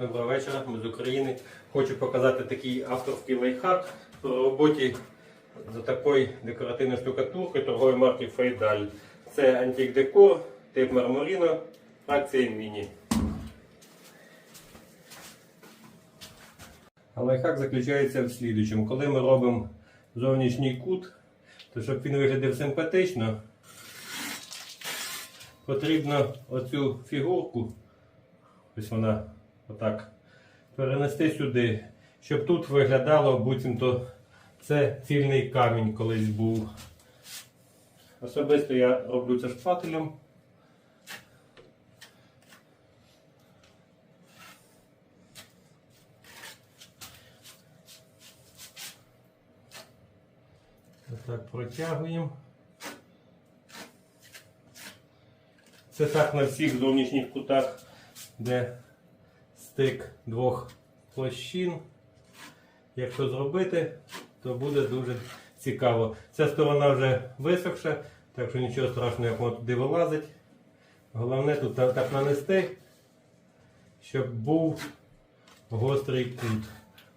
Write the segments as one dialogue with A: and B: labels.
A: Доброго вечора, ми з України. Хочу показати такий авторський лайфхак по роботі з такою декоративною штукатуркою торгової марки Фейдаль. Це антик декор, тип мармуріно, акція міні. А лайфхак заключається в слідучому. Коли ми робимо зовнішній кут, то щоб він виглядав симпатично, потрібно оцю фігурку, ось вона отак, перенести сюди, щоб тут виглядало, буцімто це цільний камінь колись був. Особисто я роблю це шпателем. Отак протягуємо. Це так на всіх зовнішніх кутах, де стик двох площин. Якщо зробити, то буде дуже цікаво. Ця сторона вже висохша, так що нічого страшного, як воно туди вилазить. Головне тут так нанести, щоб був гострий кут.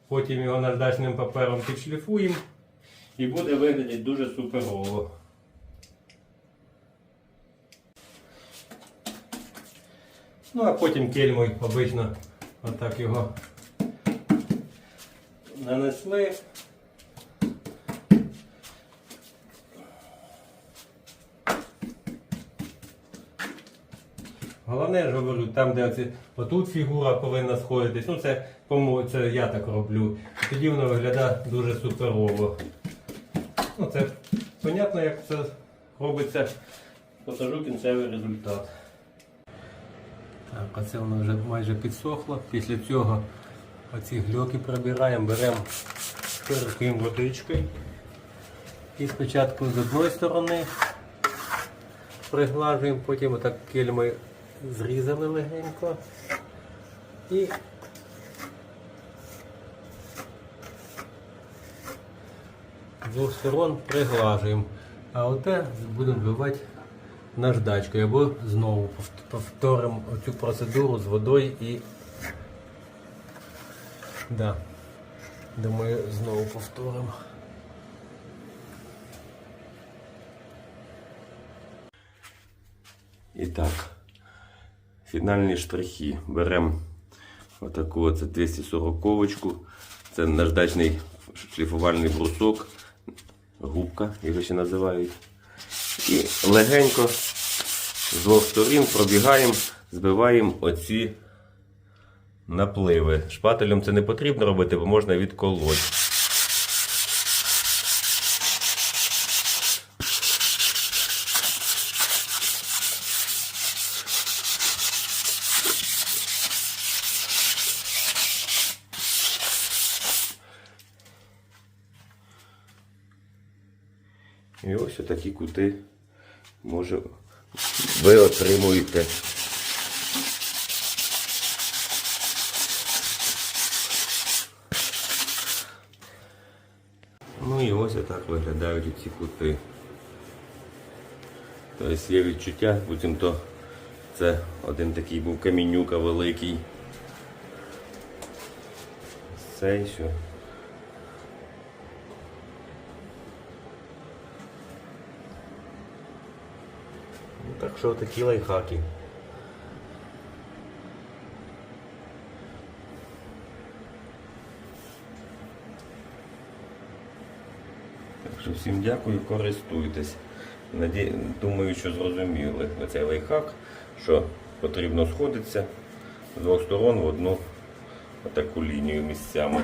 A: Потім його наждачним папером підшліфуємо і буде виглядати дуже суперово. Ну а потім кельмою обично отак його нанесли. Головне, я ж говорю, там, де оці, отут фігура повинна сходитись, ну це, це я так роблю. Тоді воно виглядає дуже суперово. Ну це понятно, як це робиться. Покажу кінцевий результат. Так, оце воно вже майже підсохло. Після цього оці гльоки прибираємо, беремо переким водичкою. І спочатку з одної сторони приглажуємо, потім отак кельмою зрізали легенько. І з двох сторон приглажуємо. А оте будемо вбивати наждачкою або знову повторимо цю процедуру з водою і да. Думаю, знову повторимо.
B: І так, фінальні штрихи. Беремо отаку оце 240-ку. Це наждачний шліфувальний брусок, губка, його ще називають. І легенько з двох сторін пробігаємо, збиваємо оці напливи. Шпателем це не потрібно робити, бо можна відколоти. І ось такі кути може ви отримуєте. Ну і ось так виглядають ці кути. Тобто є відчуття, потім то це один такий був камінюка великий. Цей що. Ну, Так що такі лайфхаки. Так що всім дякую, користуйтесь. Думаю, що зрозуміли оцей лайфхак, що потрібно сходитися з двох сторон в одну таку лінію місцями.